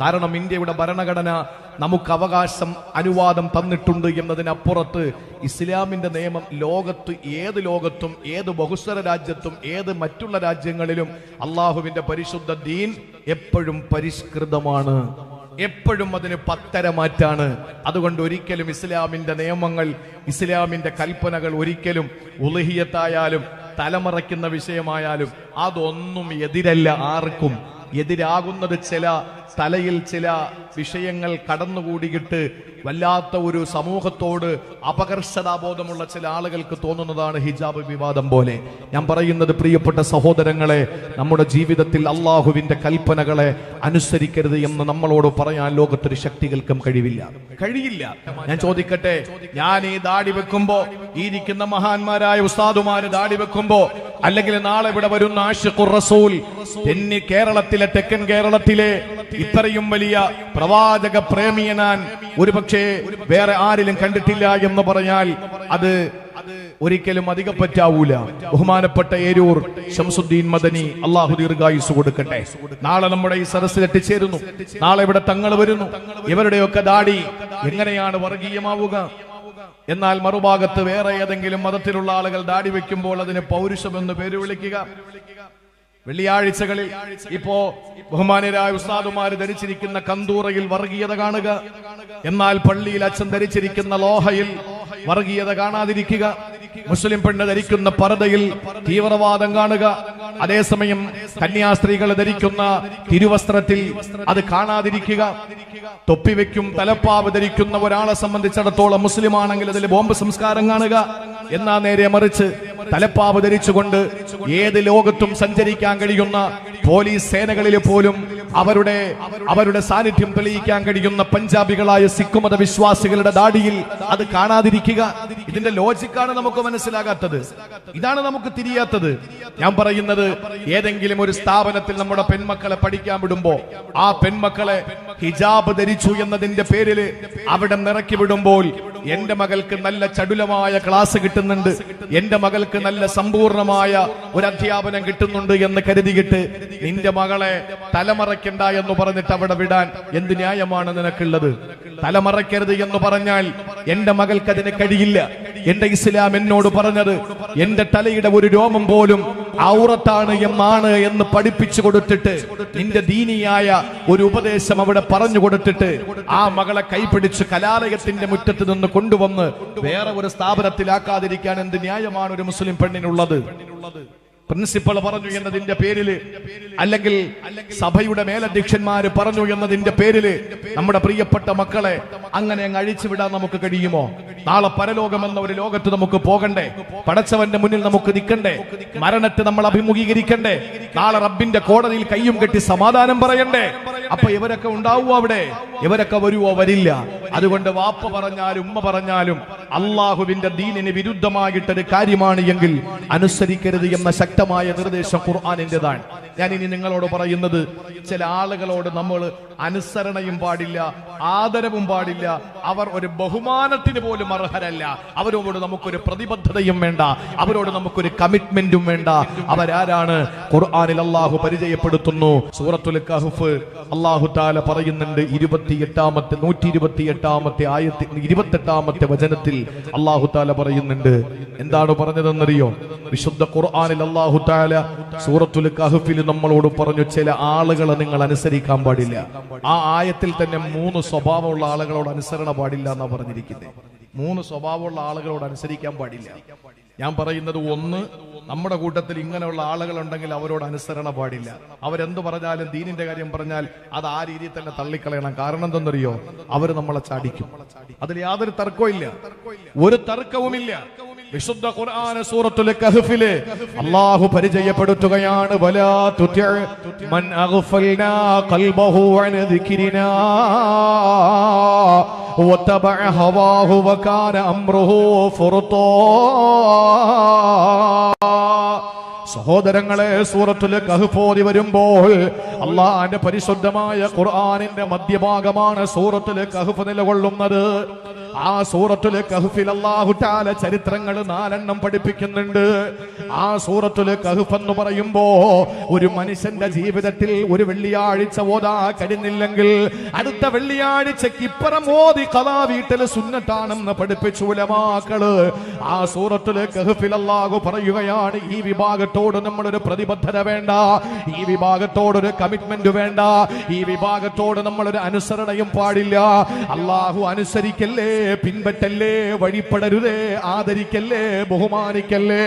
കാരണം ഇന്ത്യയുടെ ഭരണഘടന നമുക്ക് അവകാശം അനുവാദം തന്നിട്ടുണ്ട് എന്നതിനപ്പുറത്ത് ഇസ്ലാമിന്റെ നിയമം ലോകത്ത് ഏത് ലോകത്തും ഏത് ബഹുസ്വര രാജ്യത്തും ഏത് മറ്റുള്ള രാജ്യങ്ങളിലും അള്ളാഹുവിന്റെ പരിശുദ്ധ ദീൻ എപ്പോഴും പരിഷ്കൃതമാണ്. എപ്പോഴും അതിന് പത്തര മാറ്റാണ് അതുകൊണ്ട് ഒരിക്കലും ഇസ്ലാമിന്റെ നിയമങ്ങൾ ഇസ്ലാമിന്റെ കൽപ്പനകൾ ഒരിക്കലും ഉലഹിയത്തായാലും തലമറയ്ക്കുന്ന വിഷയമായാലും അതൊന്നും എതിരല്ല ആർക്കും. എതിരാകുന്നത് ചില തലയിൽ ചില വിഷയങ്ങൾ കടന്നുകൂടിയിട്ട് വല്ലാത്ത ഒരു സമൂഹത്തോട് അപകർഷതാബോധമുള്ള ചില ആളുകൾക്ക് തോന്നുന്നതാണ് ഹിജാബ് വിവാദം പോലെ. ഞാൻ പറയുന്നത് പ്രിയപ്പെട്ട സഹോദരങ്ങളെ നമ്മുടെ ജീവിതത്തിൽ അള്ളാഹുവിന്റെ കൽപ്പനകളെ അനുസരിക്കരുത് എന്ന് നമ്മളോട് പറയാൻ ലോകത്തൊരു ശക്തികൾക്കും കഴിവില്ല. കഴിയില്ല. ഞാൻ ചോദിക്കട്ടെ ഞാൻ ഈ ദാടി വെക്കുമ്പോ ഇരിക്കുന്ന മഹാന്മാരായ ഉസ്താദുമാര് ദാടി വെക്കുമ്പോ അല്ലെങ്കിൽ നാളെ ഇവിടെ വരുന്ന ആഷിഖുർ റസൂൽ കേരളത്തിലെ തെക്കൻ കേരളത്തിലെ ഇത്രയും വലിയ പ്രവാചക പ്രേമിയനാൻ ഒരുപക്ഷെ വേറെ ആരിലും കണ്ടിട്ടില്ല എന്ന് പറഞ്ഞാൽ അത് ഒരിക്കലും അധികം പറ്റാവൂല ബഹുമാനപ്പെട്ട ഏരൂർ ഷംസുദ്ദീൻ മദനി അള്ളാഹു ദീർഘായുസ് കൊടുക്കട്ടെ. നാളെ നമ്മുടെ ഈ സദസ്സിൽ എത്തിച്ചേരുന്നു. നാളെ ഇവിടെ തങ്ങൾ വരുന്നു. ഇവരുടെയൊക്കെ ദാടി എങ്ങനെയാണ് വർഗീയമാവുക? എന്നാൽ മറുഭാഗത്ത് വേറെ ഏതെങ്കിലും മതത്തിലുള്ള ആളുകൾ ദാടി വെക്കുമ്പോൾ അതിന് പൗരുഷം എന്ന് പേര് വിളിക്കുക. വെള്ളിയാഴ്ചകളിൽ ഇപ്പോ ബഹുമാനരായ ഉസ്താദുമാര് ധരിച്ചിരിക്കുന്ന കന്തൂറയിൽ വർഗീയത കാണുക. എന്നാൽ പള്ളിയിൽ അച്ഛൻ ധരിച്ചിരിക്കുന്ന ലോഹയിൽ വർഗീയത കാണാതിരിക്കുക. മുസ്ലിം പെണ്ണ് ധരിക്കുന്ന പറതയിൽ തീവ്രവാദം കാണുക. അതേസമയം കന്യാസ്ത്രീകൾ ധരിക്കുന്ന തിരുവസ്ത്രത്തിൽ അത് കാണാതിരിക്കുക. തൊപ്പി വെക്കും തലപ്പാവ് ധരിക്കുന്ന ഒരാളെ സംബന്ധിച്ചിടത്തോളം മുസ്ലിം ആണെങ്കിൽ അതിൽ ബോംബ് സംസ്കാരം കാണുക. എന്നാ നേരെ മറിച്ച് തലപ്പാവ് ധരിച്ചുകൊണ്ട് ഏത് ലോകത്തും സഞ്ചരിക്കാൻ കഴിയുന്ന പോലീസ് സേനകളിൽ പോലും അവരുടെ അവരുടെ സാന്നിധ്യം തെളിയിക്കാൻ കഴിയുന്ന പഞ്ചാബികളായ സിഖ് മത വിശ്വാസികളുടെ ദാടിയിൽ അത് കാണാതിരിക്കുക. ഇതിന്റെ ലോജിക്കാണ് നമുക്ക് മനസ്സിലാകാത്തത്. ഇതാണ് നമുക്ക് തിരിയാത്തത്. ഞാൻ പറയുന്നത് ഏതെങ്കിലും ഒരു സ്ഥാപനത്തിൽ നമ്മുടെ പെൺമക്കളെ പഠിക്കാൻ വിടുമ്പോ ആ പെൺമക്കളെ ഹിജാബ് ധരിച്ചു എന്നതിന്റെ പേരിൽ അവിടെ നിറക്കി വിടുമ്പോൾ എന്റെ മകൾക്ക് നല്ല ചടുലമായ ക്ലാസ് കിട്ടുന്നുണ്ട്. എന്റെ മകൾക്ക് നല്ല സമ്പൂർണമായ ഒരു അധ്യാപനം കിട്ടുന്നുണ്ട് എന്ന് കരുതിയിട്ട് നിന്റെ മകളെ തലമറയ്ക്കണ്ട എന്ന് പറഞ്ഞിട്ട് അവിടെ വിടാൻ എന്ത് ന്യായമാണ് നിനക്കുള്ളത്? തലമറയ്ക്കരുത് എന്ന് പറഞ്ഞാൽ എന്റെ മകൾക്ക് അതിന് കഴിയില്ല. എന്റെ ഇസ്ലാം എന്നോട് പറഞ്ഞത് എന്റെ തലയുടെ ഒരു രോമം പോലും ഔറത്താണ് എമ്മാണ് എന്ന് പഠിപ്പിച്ചു കൊടുത്തിട്ട് നിന്റെ ദീനിയായ ഒരു ഉപദേശം അവിടെ പറഞ്ഞു കൊടുത്തിട്ട് ആ മകളെ കൈപിടിച്ച് കലാലയത്തിന്റെ മുറ്റത്ത് നിന്ന് കൊണ്ടുവന്ന് വേറെ ഒരു സ്ഥാപനത്തിലാക്കാതിരിക്കാൻ എന്ത് ന്യായമാണ് ഒരു മുസ്ലിം പെണ്ണിനുള്ളത്? പ്രിൻസിപ്പൾ പറഞ്ഞു എന്നതിന്റെ പേരിൽ അല്ലെങ്കിൽ സഭയുടെ മേലധ്യക്ഷന്മാര് പറഞ്ഞു എന്നതിന്റെ പേരിൽ നമ്മുടെ പ്രിയപ്പെട്ട മക്കളെ അങ്ങനെ അങ്ങ് അഴിച്ചുവിടാൻ നമുക്ക് കഴിയുമോ? നാളെ പരലോകം എന്ന ഒരു ലോകത്ത് നമുക്ക് പോകണ്ടേ? പടച്ചവന്റെ മുന്നിൽ നമുക്ക് നിൽക്കണ്ടേ? മരണത്തെ നമ്മൾ അഭിമുഖീകരിക്കണ്ടേ? നാളെ റബ്ബിന്റെ കോടതിയിൽ കയ്യും കെട്ടി സമാധാനം പറയണ്ടേ? അപ്പൊ ഇവരൊക്കെ ഉണ്ടാവുമോ അവിടെ? ഇവരൊക്കെ വരുവോ? വരില്ല. അതുകൊണ്ട് വാപ്പ പറഞ്ഞാലും ഉമ്മ പറഞ്ഞാലും അള്ളാഹുവിന്റെ ദീനിന് വിരുദ്ധമായിട്ടൊരു കാര്യമാണ് എങ്കിൽ അനുസരിക്കരുത് എന്ന ശക്തമായ നിർദ്ദേശം ഖുർആാനിന്റെതാണ് ഞാൻ ഇനി നിങ്ങളോട് പറയുന്നത് ചില ആളുകളോട് നമ്മൾ അനുസരണയും പാടില്ല ആദരവും പാടില്ല. അവർ ഒരു ബഹുമാനത്തിന് പോലും അർഹരല്ല. അവരോട് നമുക്കൊരു പ്രതിബദ്ധതയും വേണ്ട. അവരോട് നമുക്കൊരു കമ്മിറ്റ്മെന്റും വേണ്ട. അവരാരാണ്? ഖുർആാനിൽ അള്ളാഹു പരിചയപ്പെടുത്തുന്നു. സൂറത്തുൽ കഹ്ഫ് അള്ളാഹു താല പറയുന്നുണ്ട് ഇരുപത്തിയെട്ടാമത്തെ നൂറ്റി ഇരുപത്തി എട്ടാമത്തെ ആയത്തി ഇരുപത്തെട്ടാമത്തെ വചനത്തിൽ അള്ളാഹു താല പറയുന്നുണ്ട്. എന്താണ് പറഞ്ഞതെന്നറിയോ? വിശുദ്ധ ഖുർആാനിൽ അള്ളാഹു താല സൂറത്തുൽ കഹഫിൽ നമ്മളോട് പറഞ്ഞു ചില ആളുകളെ നിങ്ങൾ അനുസരിക്കാൻ പാടില്ല. ആ ആയത്തിൽ തന്നെ മൂന്ന് സ്വഭാവമുള്ള ആളുകളോട് അനുസരണ പാടില്ല എന്നാ പറഞ്ഞിരിക്കുന്നത് മൂന്ന് സ്വഭാവമുള്ള ആളുകളോട് അനുസരിക്കാൻ പാടില്ല. ഞാൻ പറയുന്നത് ഒന്ന് നമ്മുടെ കൂട്ടത്തിൽ ഇങ്ങനെയുള്ള ആളുകൾ ഉണ്ടെങ്കിൽ അവരോട് അനുസരണ പാടില്ല. അവരെന്ത് പറഞ്ഞാലും ദീനിന്റെ കാര്യം പറഞ്ഞാൽ അത് ആ രീതിയിൽ തന്നെ തള്ളിക്കളയണം. കാരണം എന്തെന്നറിയോ? അവർ നമ്മളെ ചാടിക്കും. അതിൽ യാതൊരു തർക്കവും ഇല്ല. ഒരു തർക്കവുമില്ല. വിശുദ്ധ ഖുർആന സൂറത്തുൽ കഹ്ഫിലെ അല്ലാഹു പരിചയപ്പെടുത്തുകയാണ്. വലാ തുതിഅ മൻ അഗ്ഫൽനാ ഖൽബഹു അൻ ദിക്രിനാ വതബഅ ഹവാഹു വകാന അംറുഹു ഫുർതോ സഹോദരങ്ങളെ സൂറത്തുൽ കഹ്ഫോതി വരുമ്പോൾ അള്ളാഹിന്റെ പരിശുദ്ധമായ ഖുർആനിന്റെ മധ്യഭാഗമാണ് സൂറത്തുൽ കഹ്ഫ് നിലകൊള്ളുന്നത്. ആ സൂറത്തുലെ കഹ്ഫിൽ തആല ചരിത്രങ്ങൾ നാലെണ്ണം പഠിപ്പിക്കുന്നുണ്ട്. ആ സൂറത്തുലെ കഹ്ഫ് എന്ന് പറയുമ്പോ ഒരു മനുഷ്യന്റെ ജീവിതത്തിൽ ഒരു വെള്ളിയാഴ്ച ഓതാ കഴിഞ്ഞില്ലെങ്കിൽ അടുത്ത വെള്ളിയാഴ്ചക്ക് ഇപ്പുറം ഓതി കഥാ വീട്ടിൽ സുന്നത്താണെന്ന് പഠിപ്പിച്ചു ഉലമാക്കൾ. ആ സൂറത്തുലെ കഹ്ഫിൽ അള്ളാഹു പറയുകയാണ് ഈ വിഭാഗത്തോട് നമ്മളൊരു പ്രതിബദ്ധത വേണ്ട ഈ വിഭാഗത്തോടൊരു കമ്മിറ്റ്മെന്റ് വേണ്ട ഈ വിഭാഗത്തോട് നമ്മളൊരു അനുസരണയും പാടില്ല. അള്ളാഹു അനുസരിക്കല്ലേ? പിൻപറ്റല്ലേ വഴിപ്പെടരുതേ ആദരിക്കല്ലേ ബഹുമാനിക്കല്ലേ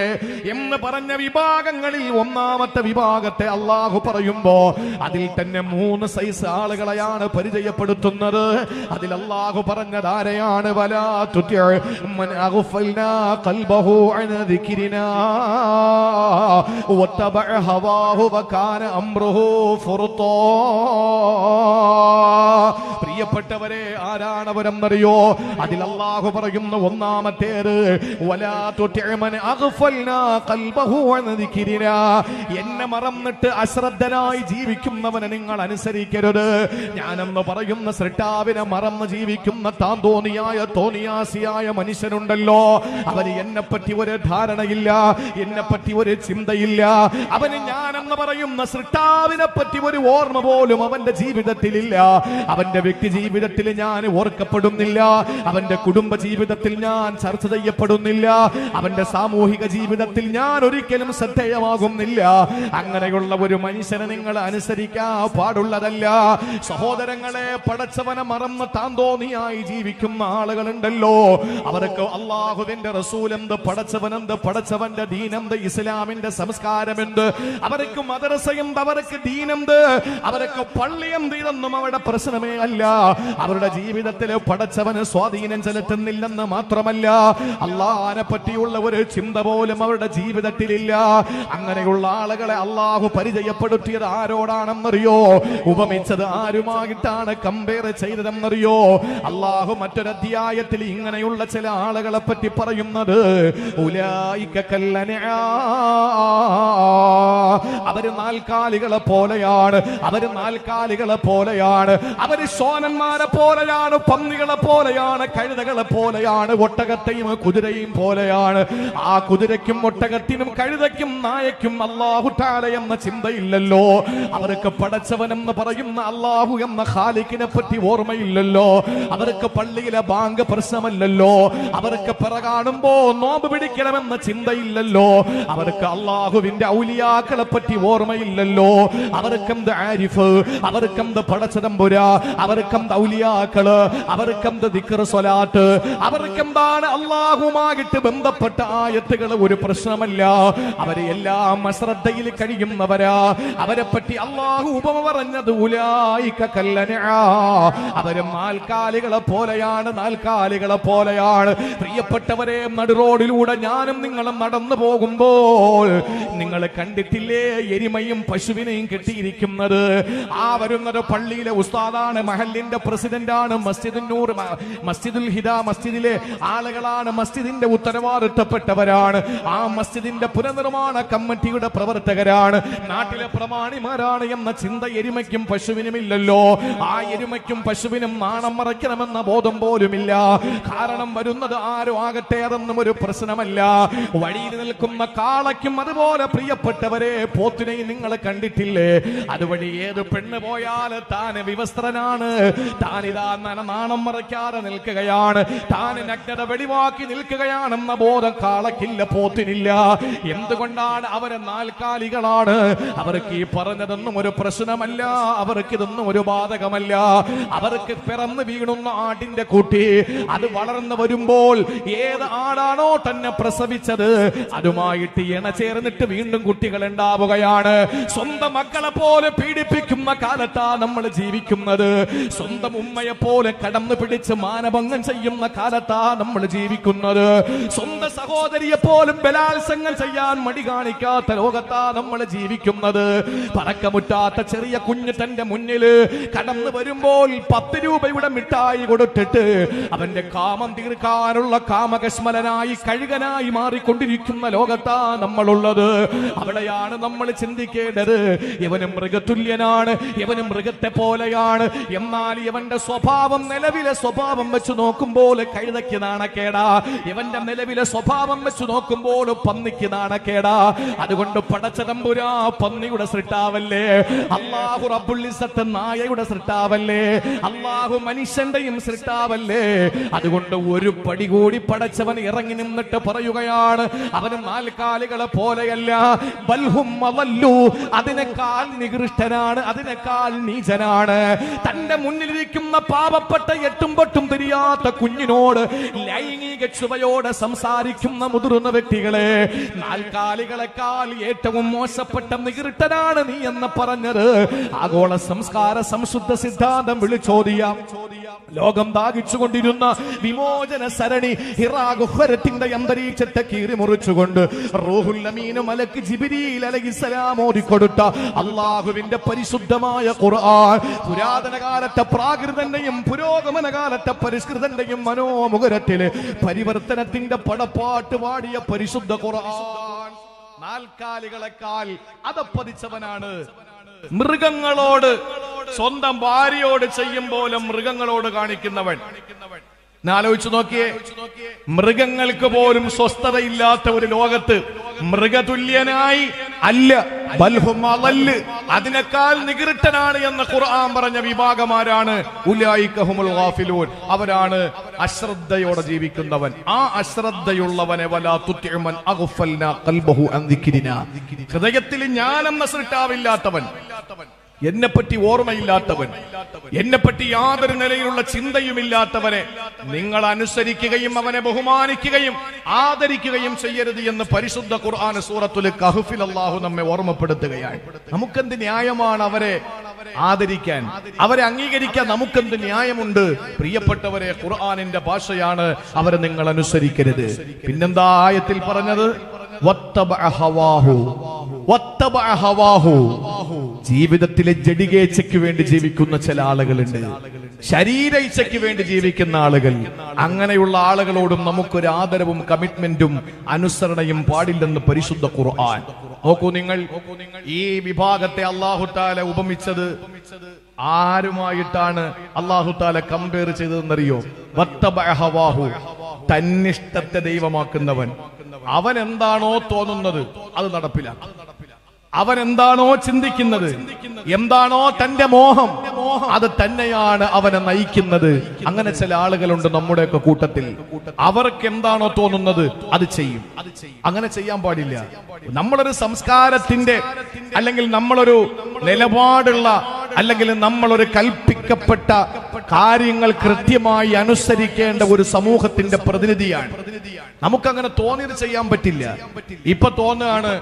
എന്ന് പറഞ്ഞ വിഭാഗങ്ങളിൽ ഒന്നാമത്തെ വിഭാഗത്തെ അള്ളാഹു പറയുമ്പോ അതിൽ തന്നെ മൂന്ന് സൈസ് ആളുകളെയാണ് പരിചയപ്പെടുത്തുന്നത്. അതിൽ അള്ളാഹു പറഞ്ഞത് ആരെയാണ്? വലാ പ്രിയപ്പെട്ടവരെ ആരാണ് അവരെന്നറിയോ അതിൽ അള്ളാഹു പറയുന്ന ഒന്നാമത്തേത് എന്നെ മറന്നിട്ട് അശ്രദ്ധനായി ജീവിക്കുന്നവനെ നിങ്ങൾ അനുസരിക്കരുത്. ഞാനെന്ന് പറയുന്ന സൃഷ്ടാവിനെ മറന്ന് ജീവിക്കുന്ന താൻ തോന്നിയായ തോന്നിയാസിയായ മനുഷ്യനുണ്ടല്ലോ. അവന് എന്നെ പറ്റി ഒരു ധാരണയില്ല എന്നെ പറ്റി ഒരു ചിന്തയില്ല. അവന് ഞാനെന്ന് പറയുന്ന സൃഷ്ടാവിനെ പറ്റി ഒരു ഓർമ്മ പോലും അവന്റെ ജീവിതത്തിലില്ല. അവന്റെ വ്യക്തി ജീവിതത്തിൽ ഞാൻ ഓർക്കപ്പെടുന്നില്ല. അവന്റെ കുടുംബ ജീവിതത്തിൽ ഞാൻ ചർച്ച ചെയ്യപ്പെടുന്നില്ല. അവന്റെ സാമൂഹിക ജീവിതത്തിൽ ഞാൻ ഒരിക്കലും ശ്രദ്ധേയമാകുന്നില്ല. അങ്ങനെയുള്ള ഒരു മനുഷ്യനെ നിങ്ങൾ അനുസരിക്കാൻ പാടുള്ളതല്ല. സഹോദരങ്ങളെ പടച്ചവനെ മറന്ന് താന്തോന്നിയായി ജീവിക്കുന്ന ആളുകളുണ്ടല്ലോ. അവർക്ക് അള്ളാഹുവിന്റെ റസൂലെന്ത് പടച്ചവനെന്ത് പടച്ചവന്റെ ദീനെന്ത് ഇസ്ലാമിന്റെ സംസ്കാരമെന്ത് അവർക്ക് മദ്രസയെന്ത് അവർക്ക് ദീനെന്ത് അവർക്ക് പള്ളിയെന്ത് ഇതൊന്നും അവരുടെ പ്രശ്നമേ അല്ല. അവരുടെ ജീവിതത്തിൽ പടച്ചവന് സ്വാധീനം ചെലുത്തുന്നില്ലെന്ന് മാത്രമല്ല അള്ളാഹിനെ പറ്റിയുള്ള ഒരു ചിന്ത പോലും അവരുടെ ജീവിതത്തിലില്ല. അങ്ങനെയുള്ള ആളുകളെ അള്ളാഹു പരിചയപ്പെടുത്തിയത് ആരോടാണെന്നറിയോ ഉപമിച്ചത് ആരുമായിട്ടാണ് കമ്പയർ ചെയ്തതെന്നറിയോ അള്ളാഹു മറ്റൊരു അധ്യായത്തിൽ ഇങ്ങനെയുള്ള ചില ആളുകളെ പറ്റി പറയുന്നത്. അവർ നാൽക്കാലികളെ പോലെയാണ് അവർ നാൽക്കാലികളെ പോലെയാണ് അവർ സോനന്മാരെ പോലെയാണ് പന്നികളെ പോലെയാണ് കഴുതകളെ പോലെയാണ് ഒട്ടകത്തെയും കുതിരയും പോലെയാണ്. ആ കുതിരയ്ക്കും ഒട്ടകത്തിനും കഴുതയ്ക്കും നായയ്ക്കും അള്ളാഹു എന്ന ചിന്തയില്ലല്ലോ. അവർക്ക് പടച്ചവനെന്ന് പറയുന്ന അള്ളാഹു എന്ന ഖാലിക്കിനെ പറ്റി ഓർമ്മയില്ലല്ലോ. അവർക്ക് പള്ളിയിലെ ബാങ്ക് പ്രശ്നമല്ലല്ലോ. അവർക്ക് പിറ കാണുമ്പോ നോമ്പ് പിടിക്കണമെന്ന ചിന്തയില്ലല്ലോ. അവർക്ക് അള്ളാഹുവിന്റെ ഔലിയാക്കളെ പറ്റി ഓർമ്മയില്ലല്ലോ. അവർക്കെന്ത് ആരിഫ്? അവർക്കെന്ത് പടച്ചതമ്പുര? അവർക്കെന്ത് ഔലിയാക്കൾ? അവർക്കെന്ത് ദിക്കർ സ്വലാത്ത്? അവർക്കെന്താണ് അള്ളാഹുമായിട്ട് ബന്ധപ്പെട്ട ആയത്തുകൾ? ഒരു പ്രശ്നമല്ല. അവരെ എല്ലാം അശ്രദ്ധയിൽ കഴിയുന്നവരാ. അവരെ പറ്റി അള്ളാഹു ഉപമ പറഞ്ഞത്. അവർ നാൽക്കാലികളെ പോലെയാണ് നാൽക്കാലികളെ പോലെയാണ്. പ്രിയപ്പെട്ടവരെ നടുറോഡിലൂടെ ഞാനും നിങ്ങളും നടന്നു പോകുമ്പോൾ നിങ്ങൾ കണ്ടിട്ടില്ലേ എരിമയും പശുവിനെയും കെട്ടിയിരിക്കുന്നത്. ആ വരുന്നത് പള്ളിയിലെ ഉസ്താദാണ് മഹലിന്റെ പ്രസിഡന്റാണ് മസ്ജിദുന്നൂർ നൂർ മസ്ജിദുൽ ഹിദ മസ്ജിദിലെ ആളുകളാണ് മസ്ജിദിന്റെ ഉത്തരവാദിത്തപ്പെട്ടവരാണ്. ആ മസ്ജിദിന്റെ പുനർനിർമ്മാണ കമ്മിറ്റിയുടെ പ്രവർത്തകരാണ്. നാട്ടിലെ പ്രമാണിമാരാണ് എന്ന ചിന്ത എരുമയ്ക്കും പശുവിനും ഇല്ലല്ലോ ആ എരുമയ്ക്കും പശുവിനും നാണം മറയ്ക്കണമെന്ന ബോധം പോലുമില്ല. കാരണം വരുന്നത് ആരും ആകട്ടെ അതൊന്നും ഒരു പ്രശ്നമല്ല. വഴിയിൽ നിൽക്കുന്ന കാളയ്ക്കും അതുപോലെ പ്രിയപ്പെട്ടവരെ പോത്തിനെയും നിങ്ങൾ കണ്ടിട്ടില്ലേ? അതുവഴി ഏത് പെണ്ണ് പോയാൽ താൻ വിവസ്ത്രനാണ്. താനിതാ നാണം മറയ്ക്കാതെ നിൽക്കുകയാണ്. താൻ നഗ്നത വെളിവാക്കി നിൽക്കുകയാണെന്ന ബോധം കാളക്കില്ല പോത്തിനില്ല. എന്തുകൊണ്ടാണ് അവരെ നാൽക്കാലികളാണ്? അവർക്ക് ഈ പറഞ്ഞതൊന്നും ഒരു പ്രശ്നമല്ല. അവർക്ക് ഇതൊന്നും ഒരു ബാധകമല്ല. അവർക്ക് പിറന്ന് വീണുന്ന ആടിന്റെ കൂട്ടി അത് വളർന്നു വരുമ്പോൾ ഏത് ആടാണോ തന്നെ പ്രസവിച്ചത്? അതുമായിട്ട് ഇണ ചേർന്നിട്ട് വീണ്ടും കുട്ടികൾ ഉണ്ടാവുകയാണ്. സ്വന്തം മക്കളെ പോലെ പീഡിപ്പിക്കുന്ന കാലത്താ നമ്മൾ ജീവിക്കുന്നത്. സ്വന്തം ഉമ്മയെ പോലെ കടന്നു പിടിച്ച് മാനഭംഗം ചെയ്യുന്ന കാലത്താ നമ്മൾ ജീവിക്കുന്നത്. സ്വന്തം സഹോദരിയെ പോലും ബലാത്സംഗം ചെയ്യാൻ മടി കാണിക്കാത്ത ലോകത്താ നമ്മൾ ജീവിക്കുന്നത്. പറക്കമുറ്റാത്ത ചെറിയ കുഞ്ഞ് തന്റെ മുന്നിൽ കടന്നു വരുമ്പോൾ പത്ത് രൂപയുടെ മിഠായി കൊടുത്തിട്ട് അവന്റെ കാമം തീർക്കാനുള്ള കാമകശ്മലനായി കഴുകനായി മാറിക്കൊണ്ടിരിക്കുന്ന ലോകത്താ നമ്മളുള്ളത്. അവിടെയാണ് നമ്മൾ ചിന്തിക്കേണ്ടത് ഇവനും മൃഗതുല്യനാണ് ഇവനും മൃഗത്തെ പോലെയാണ്. എന്നാൽ ഇവന്റെ സ്വഭാവം നിലവിലെ സ്വഭാവം വെച്ച് നോക്കുമ്പോൾ കഴുതയ്ക്ക് നാണക്കേടാ. ഇവന്റെ നിലവിലെ സ്വഭാവം വെച്ച് നോക്കുമ്പോൾ പന്നിക്ക് നാണക്കേടാ. അതുകൊണ്ട് പടച്ചതമ്പുരാ പന്നിയുടെ സൃഷ്ടാവല്ലേ? അള്ളാഹു റബ്ബുള്ളിസത്ത് നായയുടെ സൃഷ്ടാവല്ലേ? അള്ളാഹു മനുഷ്യന്റെയും സൃഷ്ടാവല്ലേ? അതുകൊണ്ട് ഒരു പടി കൂടി പടച്ചവൻ ഇറങ്ങി നിന്നിട്ട് പറയുകയാണ് അവന് നാൽക്കാലികളെ പോലെയല്ല ബൽഹും അവല്ലു അതിനേക്കാൾ നികൃഷ്ടനാണ് അതിനേക്കാൾ നീചനാണ്. തന്റെ മുന്നിലിരിക്കുന്ന പാപപ്പെട്ട എട്ടും പൊട്ടും തിരിയാത്ത കുഞ്ഞിനോട് ലൈംഗിക ചുവയോടെ സംസാരിക്കുന്ന മുതിർന്ന വ്യക്തികളെ നാൽക്കാലികളെക്കാൾ ഏറ്റവും മോശപ്പെട്ട നികൃഷ്ടനാണ് നീ എന്ന് പറഞ്ഞത്. ആഗോള സംസ്കാര സംശുദ്ധ സിദ്ധാന്തം വിളിച്ചോദിയാം ലോകം ദാഹിച്ചുകൊണ്ടിരുന്ന വിമോചന സരണി ഹിറാഗുഹരത്തിന്റെ അന്തരീക്ഷത്തെ കീറി മുറിച്ചുകൊണ്ട് റൂഹുൽ അലക്ക് ജിബിരിയിൽ അലഹിസലാം ഓതിക്കൊടുത്ത അള്ളാഹുവിന്റെ പരിശുദ്ധമായ ഖുർആൻ പുരാതന കാലത്തെ പ്രാകൃതന്റെയും പുരോഗമന കാലത്തെ പരിഷ്കൃതന്റെയും മനോമുഖരത്തിൽ പരിവർത്തനത്തിന്റെ പടപ്പാട്ട് പാടിയ പരിശുദ്ധ ഖുർആൻ. നാൽക്കാലികളെക്കാൾ അതപ്പതിച്ചവനാണ് മൃഗങ്ങളോട് സ്വന്തം ഭാര്യയോട് ചെയ്യും പോലെ മൃഗങ്ങളോട് കാണിക്കുന്നവൻ. ആലോചിച്ചു നോക്കിയേ. മൃഗങ്ങൾക്ക് പോലും സ്വസ്ഥതയില്ലാത്ത ഒരു ലോകത്ത് മൃഗതുല്യനായി അല്ല ബൽഹുമല്ല് അതിനേക്കാൾ നികൃട്ടനാണ് എന്ന് ഖുർആൻ പറഞ്ഞ വിഭാഗമാരാണ്. ഗാഫിലൂൻ. അവരാണ് അശ്രദ്ധയോടെ ജീവിക്കുന്നവൻ. ആ അശ്രദ്ധയുള്ളവനെ വലാ ഹൃദയത്തിൽ ഞാനെന്ന സൃഷ്ടാവില്ലാത്തവൻ എന്നെപ്പറ്റി ഓർമ്മയില്ലാത്തവൻ എന്നെപ്പറ്റി യാതൊരു നിലയിലുള്ള ചിന്തയുമില്ലാത്തവനെ നിങ്ങൾ അനുസരിക്കുകയും അവനെ ബഹുമാനിക്കുകയും ആദരിക്കുകയും ചെയ്യരുത് എന്ന് പരിശുദ്ധ ഖുർആൻ സൂറത്തുൽ കഹുഫിൽ അള്ളാഹു നമ്മെ ഓർമ്മപ്പെടുത്തുകയാണ്. നമുക്കെന്ത് ന്യായമാണ് അവരെ ആദരിക്കാൻ? അവരെ അംഗീകരിക്കാൻ നമുക്കെന്ത് ന്യായമുണ്ട്? പ്രിയപ്പെട്ടവരെ ഖുർആാനിന്റെ ഭാഷയാണ് അവരെ നിങ്ങൾ അനുസരിക്കരുത്. പിന്നെന്താ ആയത്തിൽ പറഞ്ഞത്? ജീവിതത്തിലെ ജഡികേച്ഛയ്ക്ക് വേണ്ടി ജീവിക്കുന്ന ചില ആളുകളുണ്ട്. ശരീര ഇച്ഛയ്ക്ക് വേണ്ടി ജീവിക്കുന്ന ആളുകൾ. അങ്ങനെയുള്ള ആളുകളോടും നമുക്കൊരു ആദരവും കമ്മിറ്റ്മെന്റും അനുസരണയും പാടില്ലെന്ന് പരിശുദ്ധ ഖുർആൻ. നോക്കൂ നിങ്ങൾ ഈ വിഭാഗത്തെ അള്ളാഹു താല ഉപമിച്ചത് ആരുമായിട്ടാണ് അള്ളാഹു താല കമ്പയർ ചെയ്തതെന്നറിയോ. തന്നിഷ്ടത്തെ ദൈവമാക്കുന്നവൻ. അവൻ എന്താണോ തോന്നുന്നത് അത് നടപ്പിലാക്കും. അവൻ എന്താണോ ചിന്തിക്കുന്നത് എന്താണോ തന്റെ മോഹം അത് തന്നെയാണ് അവനെ നയിക്കുന്നത്. അങ്ങനെ ചില ആളുകളുണ്ട് നമ്മുടെയൊക്കെ കൂട്ടത്തിൽ. അവർക്ക് എന്താണോ തോന്നുന്നത് അത് ചെയ്യും. അങ്ങനെ ചെയ്യാൻ പാടില്ല. നമ്മളൊരു സംസ്കാരത്തിന്റെ അല്ലെങ്കിൽ നമ്മളൊരു നിലപാടുള്ള അല്ലെങ്കിൽ നമ്മളൊരു കൽപ്പിക്കപ്പെട്ട കാര്യങ്ങൾ കൃത്യമായി അനുസരിക്കേണ്ട ഒരു സമൂഹത്തിന്റെ പ്രതിനിധിയാണ്. നമുക്കങ്ങനെ തോന്നിയത് ചെയ്യാൻ പറ്റില്ല. ഇപ്പൊ തോന്നുകയാണ്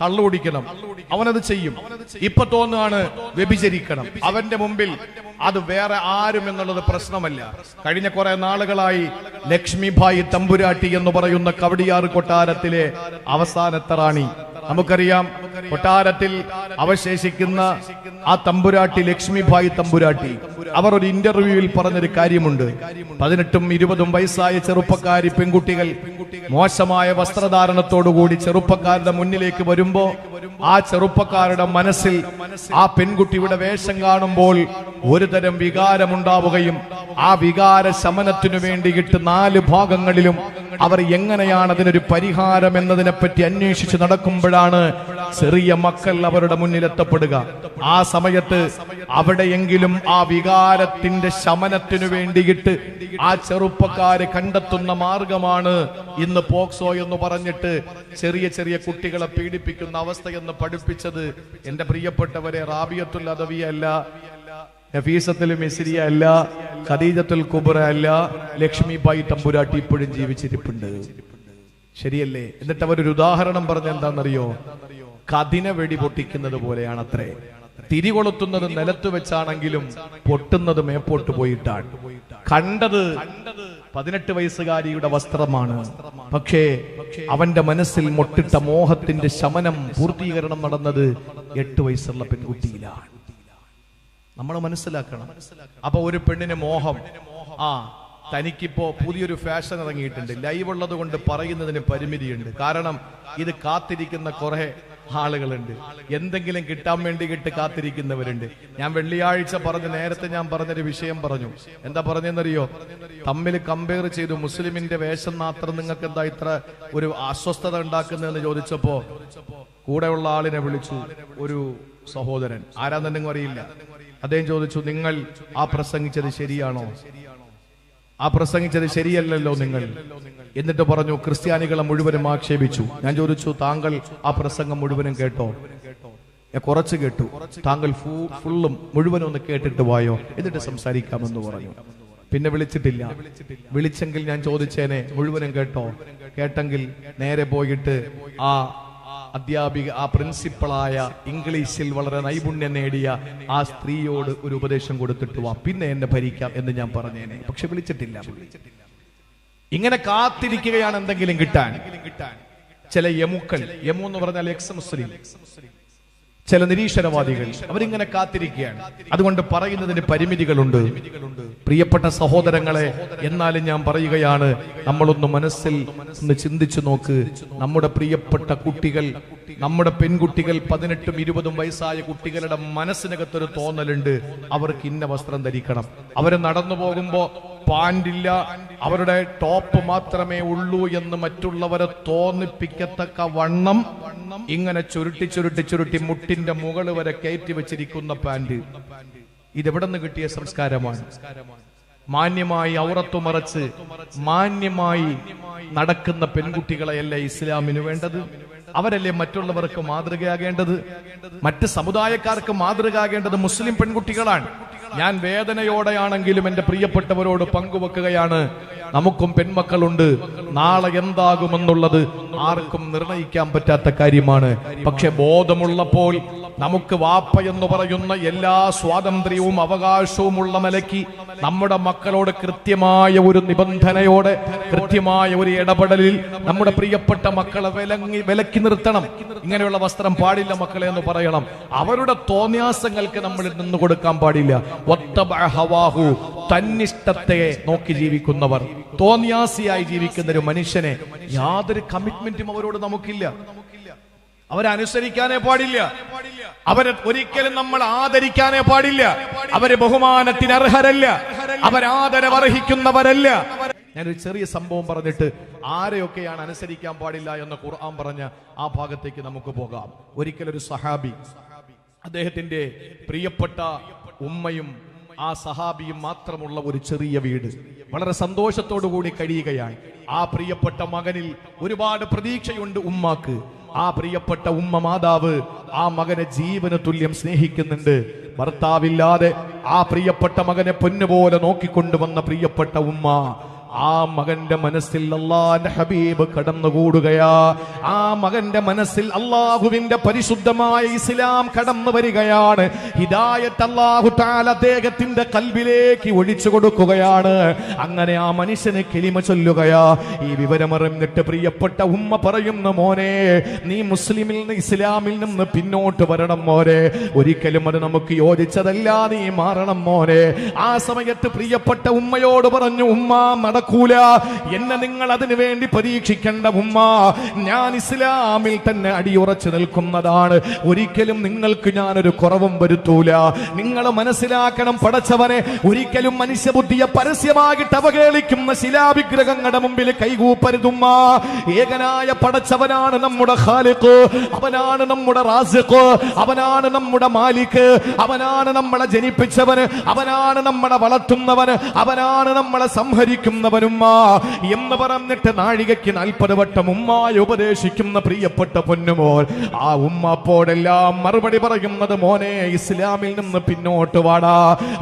കള്ളു കുടിക്കണം. അവനത് ചെയ്യും. ഇപ്പൊ തോന്നുകയാണ് വ്യഭിചരിക്കണം. അവന്റെ മുമ്പിൽ അത് വേറെ ആരും എന്നുള്ളത് പ്രശ്നമല്ല. കഴിഞ്ഞ കുറെ നാളുകളായി ലക്ഷ്മിഭായി തമ്പുരാട്ടി എന്ന് പറയുന്ന കവടിയാറ് കൊട്ടാരത്തിലെ അവസാനത്തെ റാണി. നമുക്കറിയാം കൊട്ടാരത്തിൽ അവശേഷിക്കുന്ന ആ തമ്പുരാട്ടി ലക്ഷ്മിഭായി തമ്പുരാട്ടി. അവർ ഒരു ഇന്റർവ്യൂവിൽ പറഞ്ഞൊരു കാര്യമുണ്ട്. പതിനെട്ടും ഇരുപതും വയസ്സായ ചെറുപ്പക്കാരി പെൺകുട്ടികൾ മോശമായ വസ്ത്രധാരണത്തോടുകൂടി ചെറുപ്പക്കാരുടെ മുന്നിലേക്ക് വരുമ്പോ ആ ചെറുപ്പക്കാരുടെ മനസ്സിൽ ആ പെൺകുട്ടിയുടെ വേഷം കാണുമ്പോൾ ഒരുതരം വികാരമുണ്ടാവുകയും ആ വികാര ശമനത്തിനു വേണ്ടിയിട്ട് നാല് ഭാഗങ്ങളിലും അവർ എങ്ങനെയാണ് അതിനൊരു പരിഹാരം എന്നതിനെപ്പറ്റി അന്വേഷിച്ച് നടക്കുമ്പോഴാണ് ചെറിയ മക്കൾ അവരുടെ മുന്നിൽ എത്തപ്പെടുക ആ സമയത്ത് അവിടെയെങ്കിലും ആ വികാരത്തിന്റെ ശമനത്തിനു വേണ്ടിയിട്ട് ആ ചെറുപ്പക്കാര് കണ്ടെത്തുന്ന മാർഗമാണ് ഇന്ന് പോക്സോ എന്ന് പറഞ്ഞിട്ട് ചെറിയ ചെറിയ കുട്ടികളെ പീഡിപ്പിക്കുന്ന അവസ്ഥയെന്ന് പഠിപ്പിച്ചത് എന്റെ പ്രിയപ്പെട്ടവരെ റാബിയത്തുൽ അദവിയ അല്ല നഫീസത്തുൽ മിസ്രിയ അല്ല ഖദീജത്തുൽ കുബ്ര അല്ല ലക്ഷ്മി ബായി തമ്പുരാട്ടി ഇപ്പോഴും ജീവിച്ചിരിപ്പുണ്ട്. ശരിയല്ലേ? എന്നിട്ട് അവരൊരു ഉദാഹരണം പറഞ്ഞ എന്താണെന്നറിയോ? കതിന വെടി പൊട്ടിക്കുന്നത് പോലെയാണ് അത്രേ തിരികൊളുത്തുന്നത് നിലത്ത് വെച്ചാണെങ്കിലും പൊട്ടുന്നത് മേപ്പോട്ട് പോയിട്ടാണ്. കണ്ടത് പതിനെട്ട് വയസ്സുകാരിയുടെ വസ്ത്രമാണ്. പക്ഷേ അവന്റെ മനസ്സിൽ മൊട്ടിട്ട മോഹത്തിന്റെ ശമനം പൂർത്തീകരണം നടന്നത് എട്ട് വയസ്സുള്ള പെൺകുട്ടിയിലാണ്. നമ്മൾ മനസ്സിലാക്കണം. അപ്പൊ ഒരു പെണ്ണിന് മോഹം. ആ തനിക്കിപ്പോ പുതിയൊരു ഫാഷൻ ഇറങ്ങിയിട്ടുണ്ട്. ലൈവ് ഉള്ളത് കൊണ്ട് പറയുന്നതിന് പരിമിതിയുണ്ട്. കാരണം ഇത് കാത്തിരിക്കുന്ന കുറെ ആളുകളുണ്ട്. എന്തെങ്കിലും കിട്ടാൻ വേണ്ടിയിട്ട് കാത്തിരിക്കുന്നവരുണ്ട്. ഞാൻ വെള്ളിയാഴ്ച പറഞ്ഞ നേരത്തെ ഞാൻ പറഞ്ഞൊരു വിഷയം പറഞ്ഞു. എന്താ പറഞ്ഞെന്നറിയോ? തമ്മിൽ കമ്പയർ ചെയ്തു മുസ്ലിമിന്റെ വേഷം മാത്രം നിങ്ങൾക്ക് എന്താ ഇത്ര ഒരു അസ്വസ്ഥത ഉണ്ടാക്കുന്നതെന്ന് ചോദിച്ചപ്പോ കൂടെയുള്ള ആളിനെ വിളിച്ചു ഒരു സഹോദരൻ. ആരാന്നെങ്കിലും അറിയില്ല. അദ്ദേഹം ചോദിച്ചു നിങ്ങൾ ആ പ്രസംഗിച്ചത് ശരിയാണോ? ആ പ്രസംഗിച്ചത് ശരിയല്ലല്ലോ നിങ്ങൾ. എന്നിട്ട് പറഞ്ഞു ക്രിസ്ത്യാനികളെ മുഴുവനും ആക്ഷേപിച്ചു. ഞാൻ ചോദിച്ചു താങ്കൾ ആ പ്രസംഗം മുഴുവനും കേട്ടോ? കുറച്ച് കേട്ടു. താങ്കൾ ഫുള്ളും മുഴുവനും ഒന്ന് കേട്ടിട്ട് വായോ? എന്നിട്ട് സംസാരിക്കാമെന്ന് പറഞ്ഞു. പിന്നെ വിളിച്ചിട്ടില്ല. വിളിച്ചെങ്കിൽ ഞാൻ ചോദിച്ചേനെ മുഴുവനും കേട്ടോ? കേട്ടെങ്കിൽ നേരെ പോയിട്ട് ആ അധ്യാപിക ആ പ്രിൻസിപ്പളായ ഇംഗ്ലീഷിൽ വളരെ നൈപുണ്യം നേടിയ ആ സ്ത്രീയോട് ഒരു ഉപദേശം കൊടുത്തിട്ട് വാ പിന്നെ എന്നെ ഭരിക്കാം എന്ന് ഞാൻ പറഞ്ഞേനെ. പക്ഷെ വിളിച്ചിട്ടില്ല. ഇങ്ങനെ കാത്തിരിക്കുകയാണ് എന്തെങ്കിലും കിട്ടാൻ. ചില യമുക്കൾ യമു എന്ന് പറഞ്ഞാൽ എക്സ് മുസ്ലിം. ചില നിരീശ്വരവാദികൾ അവരിങ്ങനെ കാത്തിരിക്കുകയാണ്. അതുകൊണ്ട് പറയുന്നതിന് പരിമിതികളുണ്ട്. പ്രിയപ്പെട്ട സഹോദരങ്ങളെ എന്നാലും ഞാൻ പറയുകയാണ് നമ്മളൊന്ന് മനസ്സിൽ ഒന്ന് ചിന്തിച്ചു നോക്ക്. നമ്മുടെ പ്രിയപ്പെട്ട കുട്ടികൾ നമ്മുടെ പെൺകുട്ടികൾ പതിനെട്ടും ഇരുപതും വയസ്സായ കുട്ടികളുടെ മനസ്സിനകത്തൊരു തോന്നലുണ്ട്. അവർക്ക് ഇന്ന വസ്ത്രം ധരിക്കണം. അവർ നടന്നു പോകുമ്പോ പാൻറില്ല അവരുടെ ടോപ്പ് മാത്രമേ ഉള്ളൂ എന്ന് മറ്റുള്ളവരെ തോന്നിപ്പിക്കത്തക്ക വണ്ണം ഇങ്ങനെ ചുരുട്ടി ചുരുട്ടി ചുരുട്ടി മുട്ടിന്റെ മുകൾ വരെ കയറ്റി വെച്ചിരിക്കുന്ന പാന്റ് ഇതെവിടെ നിന്ന് കിട്ടിയ സംസ്കാരമാണ്? മാന്യമായി ഔറത്തു മറച്ച് മാന്യമായി നടക്കുന്ന പെൺകുട്ടികളെയല്ല ഇസ്ലാമിന് വേണ്ടത്? അവരല്ലേ മറ്റുള്ളവർക്ക് മാതൃകയാകേണ്ടത്? മറ്റ് സമുദായക്കാർക്ക് മാതൃകയാകേണ്ടത് മുസ്ലിം പെൺകുട്ടികളാണ്. ഞാൻ വേദനയോടെയാണെങ്കിലും എന്റെ പ്രിയപ്പെട്ടവരോട് പങ്കുവെക്കുകയാണ്. നമുക്കും പെൺമക്കളുണ്ട്. നാളെ എന്താകുമെന്നുള്ളത് ആർക്കും നിർണയിക്കാൻ പറ്റാത്ത കാര്യമാണ്. പക്ഷെ ബോധമുള്ളപ്പോൾ നമുക്ക് വാപ്പ എന്ന് പറയുന്ന എല്ലാ സ്വാതന്ത്ര്യവും അവകാശവും ഉള്ള നിലയ്ക്ക് നമ്മുടെ മക്കളോട് കൃത്യമായ ഒരു നിബന്ധനയോടെ കൃത്യമായ ഒരു ഇടപെടലിൽ നമ്മുടെ പ്രിയപ്പെട്ട മക്കളെ വിലങ്ങി വിലക്കി നിർത്തണം. ഇങ്ങനെയുള്ള വസ്ത്രം പാടില്ല മക്കളെ എന്ന് പറയണം. അവരുടെ തോന്യാസങ്ങൾക്ക് നമ്മൾ നിന്ന് കൊടുക്കാൻ പാടില്ല. ഹവാഹു തന്നിഷ്ടത്തെ നോക്കി ജീവിക്കുന്നവർ. തോന്യാസിയായി ജീവിക്കുന്ന ഒരു മനുഷ്യനെ യാതൊരു കമ്മിറ്റ്മെന്റും അവരോട് നമുക്കില്ല. അവരനുസരിക്കാനേ പാടില്ല. അവരെ ഒരിക്കലും നമ്മൾ ആദരിക്കാനേ പാടില്ല. അവർ ബഹുമാനത്തിന് അർഹരല്ല. അവരാദരവർഹിക്കുന്നവരല്ല. ഞാനൊരു ചെറിയ സംഭവം പറഞ്ഞിട്ട് ആരെയൊക്കെയാണ് അനുസരിക്കാൻ പാടില്ല എന്ന് ഖുർആൻ പറഞ്ഞ ആ ഭാഗത്തേക്ക് നമുക്ക് പോകാം. ഒരിക്കലൊരു സഹാബി അദ്ദേഹത്തിന്റെ പ്രിയപ്പെട്ട ഉമ്മയും ആ സഹാബിയും മാത്രമുള്ള ഒരു ചെറിയ വീട്. വളരെ സന്തോഷത്തോടു കൂടി കഴിയുകയാണ്. ആ പ്രിയപ്പെട്ട മകനിൽ ഒരുപാട് പ്രതീക്ഷയുണ്ട് ഉമ്മാക്ക്. ആ പ്രിയപ്പെട്ട ഉമ്മ മാതാവ് ആ മകനെ ജീവന് തുല്യം സ്നേഹിക്കുന്നുണ്ട്. ഭർത്താവില്ലാതെ ആ പ്രിയപ്പെട്ട മകനെ പൊന്നുപോലെ നോക്കിക്കൊണ്ടുവന്ന പ്രിയപ്പെട്ട ഉമ്മ ആ മകന്റെ മനസ്സിൽ അള്ളാന്റെ ഹബീബ് കടന്നുകൂടുകയാ. ആ മകന്റെ മനസ്സിൽ അള്ളാഹുവിന്റെ പരിശുദ്ധമായ ഇസ്ലാം കടന്നു വരികയാണ്. ഹിദായത്ത് അള്ളാഹു അദ്ദേഹത്തിന്റെ കൽബിലേക്ക് ഒഴിച്ചു കൊടുക്കുകയാണ്. അങ്ങനെ ആ മനുഷ്യന് കിളിമ ചൊല്ലുകയാ. ഈ വിവരമറിഞ്ഞിട്ട് പ്രിയപ്പെട്ട ഉമ്മ പറയുന്നു മോനെ നീ മുസ്ലിമിൽ നിന്ന് ഇസ്ലാമിൽ നിന്ന് പിന്നോട്ട് വരണം മോനെ. ഒരിക്കലും അത് നമുക്ക് യോജിച്ചതല്ല നീ മാറണം മോനെ. ആ സമയത്ത് പ്രിയപ്പെട്ട ഉമ്മയോട് പറഞ്ഞു ഉമ്മ നടക്കൂല. എന്നെ നിങ്ങൾ അതിനു വേണ്ടി പരീക്ഷിക്കേണ്ട ഉമ്മ ഞാൻ ഇസ്ലാമിൽ തന്നെ അടിയുറച്ചു നിൽക്കുന്നതാണ്. ഒരിക്കലും നിങ്ങൾക്ക് ഞാനൊരു കുറവും വരുത്തൂല. നിങ്ങൾ മനസ്സിലാക്കണം പടച്ചവനെ ഒരിക്കലും മനുഷ്യബുദ്ധിയെ പരസ്യമായിട്ട് അവഹേളിക്കുന്ന ശിലാവിഗ്രഹങ്ങളുടെ മുമ്പിൽ കൈകൂപ്പരുതുമ്മ ഏകനായ പടച്ചവനാണ് നമ്മുടെ ഖാലിഖ് അവനാണ് നമ്മുടെ റാസിഖ് അവനാണ് നമ്മുടെ മാലിക് അവനാണ് നമ്മളെ ജനിപ്പിച്ചവന് അവനാണ് നമ്മളെ വളർത്തുന്നവന് അവനാണ് നമ്മളെ സംഹരിക്കുന്നവനുമ്മ എന്ന് പറഞ്ഞിട്ട് നാഴികയ്ക്ക് നാൽപ്പത് വട്ടം ഉമ്മായി ഉപദേശിക്കുന്ന പ്രിയപ്പെട്ട പൊന്നുമോൾ. ആ ഉമ്മ അപ്പോഴെല്ലാം മറുപടി പറയുന്നത് മോനെ ഇസ്ലാമിൽ നിന്ന് പിന്നോട്ട് വാടാ.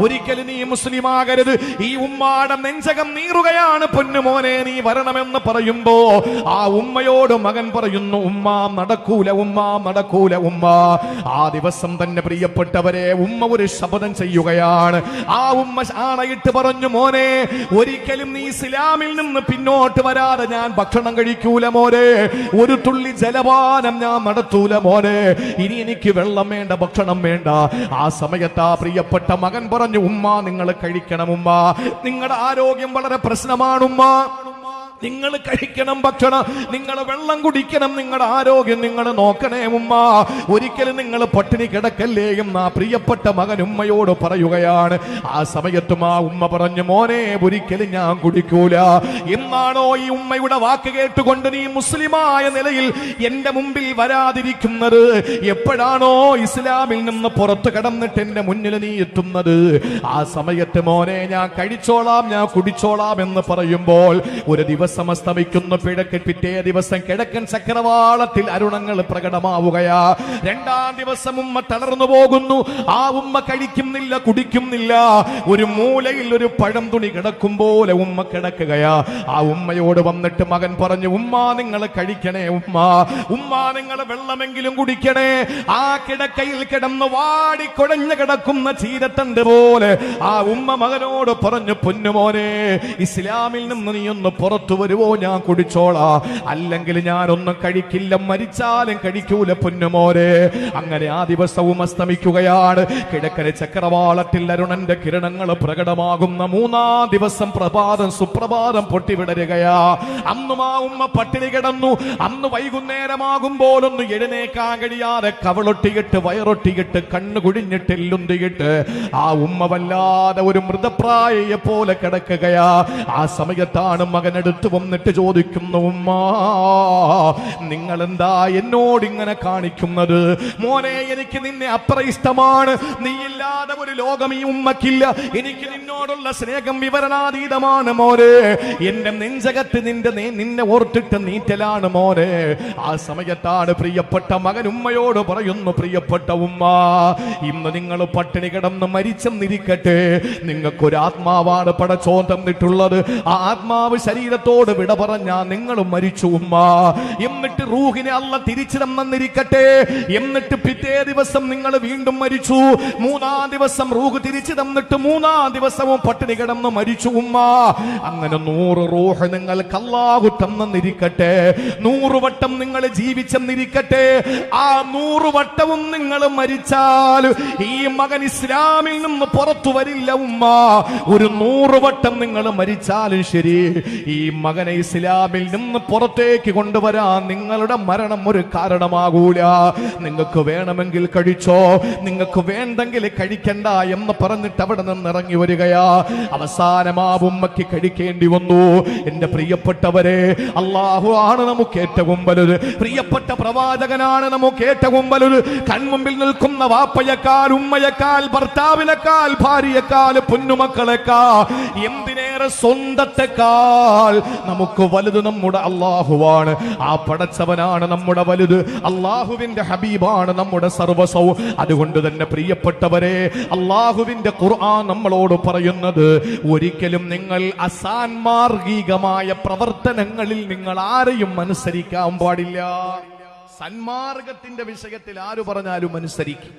ഒരിക്കലും നീ മുസ്ലിം ആകരുത്. ഈ ഉമ്മാടെ നെഞ്ചകം നീറുകയാണ് പൊന്നുമോനെ നീ വരണമെന്ന് പറയുമ്പോ ആ ഉമ്മയോട് മകൻ പറയുന്നു ഉമ്മ നടക്കൂല ഉമ്മ നടക്കൂല ഉമ്മ. ആ ദിവസം തന്നെ പ്രിയപ്പെട്ടവരെ ഉമ്മ ഒരു ശപഥം ചെയ്യുകയാണ്. ആ ഉമ്മ ആണയിട്ട് പറഞ്ഞു മോനെ ഒരിക്കലും നീ ഇസ്ലാമിൽ നിന്ന് പിന്നോട്ട് വരാതെ ഞാൻ ഭക്ഷണം കഴിക്കൂല മോനെ. ഒരു തുള്ളി ജലപാനം ഞാൻ നടത്തൂല മോനെ. ഇനി എനിക്ക് വെള്ളം വേണ്ട ഭക്ഷണം വേണ്ട. ആ സമയത്ത് ആ പ്രിയപ്പെട്ട മകൻ പറഞ്ഞു ഉമ്മ നിങ്ങൾ കഴിക്കണം ഉമ്മ. നിങ്ങളുടെ ആരോഗ്യം വളരെ പ്രശ്നമാണ് ഉമ്മ. നിങ്ങൾ കഴിക്കണം ഭക്ഷണം നിങ്ങൾ വെള്ളം കുടിക്കണം നിങ്ങളുടെ ആരോഗ്യം നിങ്ങൾ നോക്കണേ ഉമ്മ. ഒരിക്കലും നിങ്ങൾ പട്ടിണി കിടക്കല്ലേ എന്ന് പ്രിയപ്പെട്ട മകൻ ഉമ്മയോട് പറയുകയാണ്. ആ സമയത്തും ആ ഉമ്മ പറഞ്ഞു മോനെ ഒരിക്കലും ഞാൻ കുടിക്കൂല. എന്നാണോ ഈ ഉമ്മയുടെ വാക്ക് കേട്ടുകൊണ്ട് നീ മുസ്ലിമായ നിലയിൽ എന്റെ മുമ്പിൽ വരാതിരിക്കുന്നത്? എപ്പോഴാണോ ഇസ്ലാമിൽ നിന്ന് പുറത്തു കടന്നിട്ട് എന്റെ മുന്നിൽ നീ എത്തുന്നത്? ആ സമയത്ത് മോനെ ഞാൻ കഴിച്ചോളാം ഞാൻ കുടിച്ചോളാം എന്ന് പറയുമ്പോൾ ഒരു ദിവസം അസ്തമിക്കുന്നു പിഴക്ക് പിറ്റേ ദിവസം കിഴക്കൻ ചക്രവാളത്തിൽ അരുണങ്ങൾ പ്രകടമാവുകയാ. രണ്ടാം ദിവസം ഉമ്മ തളർന്നു പോകുന്നു. ആ ഉമ്മ കഴിക്കുന്നില്ല കുടിക്കുന്നില്ല. ഒരു മൂലയിൽ ഒരു പഴം തുണി കിടക്കും പോലെ ഉമ്മ കിടക്കുകയാ. ആ ഉമ്മയോട് വന്നിട്ട് മകൻ പറഞ്ഞു ഉമ്മ നിങ്ങൾ കഴിക്കണേ ഉമ്മ. ഉമ്മ നിങ്ങൾ വെള്ളമെങ്കിലും കുടിക്കണേ. ആ കിടക്കയിൽ കിടന്ന് വാടിക്കൊടഞ്ഞു കിടക്കുന്ന ചീരത്തണ്ട് പോലെ. ആ ഉമ്മ മകനോട് പറഞ്ഞു പൊന്നുമോനെ ഇസ്ലാമിൽ നിന്ന് നീ ഒന്ന് പുറത്തു വരുവോ ഞാൻ കുടിച്ചോളാ. അല്ലെങ്കിൽ ഞാനൊന്നും കഴിക്കില്ല മരിച്ചാലും കഴിക്കൂല പൊന്നുമോരെ. അങ്ങനെ ആ ദിവസവും അസ്തമിക്കുകയാണ്. കിഴക്കര ചക്രവാളത്തിൽ അരുണന്റെ കിരണങ്ങൾ പ്രകടമാകുന്ന മൂന്നാം ദിവസം പ്രഭാതം സുപ്രഭാതം പൊട്ടിവിടരുകയാ. അന്നും ആ ഉമ്മ പട്ടിണി കിടന്നു. അന്ന് വൈകുന്നേരമാകുമ്പോലൊന്ന് എഴുന്നേക്കാൻ കഴിയാതെ കവളൊട്ടിയിട്ട് വയറൊട്ടിയിട്ട് കണ്ണു കുഴിഞ്ഞിട്ട് എല്ലുന്തിയിട്ട് ആ ഉമ്മ വല്ലാതെ ഒരു മൃതപ്രായയെ പോലെ കിടക്കുകയാ. ആ സമയത്താണ് മകൻ വന്നിട്ട് ചോദിക്കുന്നു ഉമ്മ നിങ്ങൾ എന്താ എന്നോട് ഇങ്ങനെ കാണിക്കുന്നത്? മോനെ എനിക്ക് നിന്നെ അത്ര ഇഷ്ടമാണ് നീ ഇല്ലാതെ ഒരു ലോകം ഈ ഉമ്മക്കില്ല. എനിക്ക് നിന്നോടുള്ള സ്നേഹം വിവരണാതീതമാണ് മോനെ. എന്റെ നെഞ്ചകത്ത് നിന്റെ നിന്നെ ഓർത്തിട്ട് നീറ്റലാണ് മോനെ. ആ സമയത്താണ് പ്രിയപ്പെട്ട മകൻ ഉമ്മയോട് പറയുന്നു പ്രിയപ്പെട്ട ഉമ്മ ഇന്ന് നിങ്ങൾ പട്ടിണി കിടന്ന് മരിച്ചെന്നിരിക്കട്ടെ. നിങ്ങൾക്കൊരു ആത്മാവാണ് തന്നിട്ടുള്ളത്. ആ ആത്മാവ് ശരീരത്തോട് വിട പറഞ്ഞാ നിങ്ങളും മരിച്ചു ഉമ്മ. എന്നിട്ട് റൂഹിനെ അല്ല തിരിച്ചു തന്നിരിക്കട്ടെ എന്നിട്ട് പിറ്റേ ദിവസം നിങ്ങൾ വീണ്ടും മരിച്ചു. മൂന്നാം ദിവസം റൂഹ് തിരിച്ചു തന്നിട്ട് മൂന്നാം ദിവസവും പട്ടിണി കിടന്ന് മരിച്ചു ഉമ്മ. അങ്ങനെ നൂറ് റൂഹ് നിങ്ങൾ അല്ലാഹു തന്നിരിക്കട്ടെ. നൂറ് വട്ടം നിങ്ങൾ ജീവിച്ചെന്നിരിക്കട്ടെ. ആ നൂറ് വട്ടവും നിങ്ങൾ മരിച്ചാൽ ഈ മകൻ ഇസ്ലാമിൽ നിന്ന് പുറത്തു വരില്ല ഉമ്മ. ഒരു നൂറ് വട്ടം നിങ്ങൾ മരിച്ചാലും ശരി ഈ മകനെ ഇസ്ലാമിൽ നിന്ന് പുറത്തേക്ക് കൊണ്ടുവരാൻ നിങ്ങളുടെ മരണം ഒരു കാരണമാകൂല. നിങ്ങൾക്ക് വേണമെങ്കിൽ കഴിച്ചോ നിങ്ങൾക്ക് വേണ്ടെങ്കിൽ കഴിക്കണ്ട എന്ന് പറഞ്ഞിട്ട് അവിടെ നിന്ന് ഇറങ്ങി വരികയാ. അവസാനം ആ ഉമ്മയ്ക്ക് കഴിക്കേണ്ടി വന്നു. എന്റെ പ്രിയപ്പെട്ടവരെ അള്ളാഹു ആണ് നമുക്ക് ഏറ്റവും വലുത്. പ്രിയപ്പെട്ട പ്രവാചകനാണ് നമുക്ക് ഏറ്റവും വലുത്. കൺമുമ്പിൽ നിൽക്കുന്ന വാപ്പയേക്കാൾ ഉമ്മയേക്കാൾ ഭർത്താവിനേക്കാൾ ഭാര്യയേക്കാൾ പൊന്നുമക്കളെക്കാൾ എന്തിനേറെ സ്വന്തത്തെക്കാൾ നമുക്ക് വലുത് നമ്മുടെ അള്ളാഹുവാണ്. ആ പടച്ചവനാണ് നമ്മുടെ വലുത്. അള്ളാഹുവിന്റെ ഹബീബാണ് നമ്മുടെ സർവസവും അതുകൊണ്ട് തന്നെ പ്രിയപ്പെട്ടവരെ അള്ളാഹുവിന്റെ ഖുർആൻ നമ്മളോട് പറയുന്നത് ഒരിക്കലും നിങ്ങൾ അസാൻമാർഗികമായ പ്രവർത്തനങ്ങളിൽ നിങ്ങൾ ആരെയും അനുസരിക്കാൻ പാടില്ല. സന്മാർഗത്തിന്റെ വിഷയത്തിൽ ആര് പറഞ്ഞാലും അനുസരിക്കും.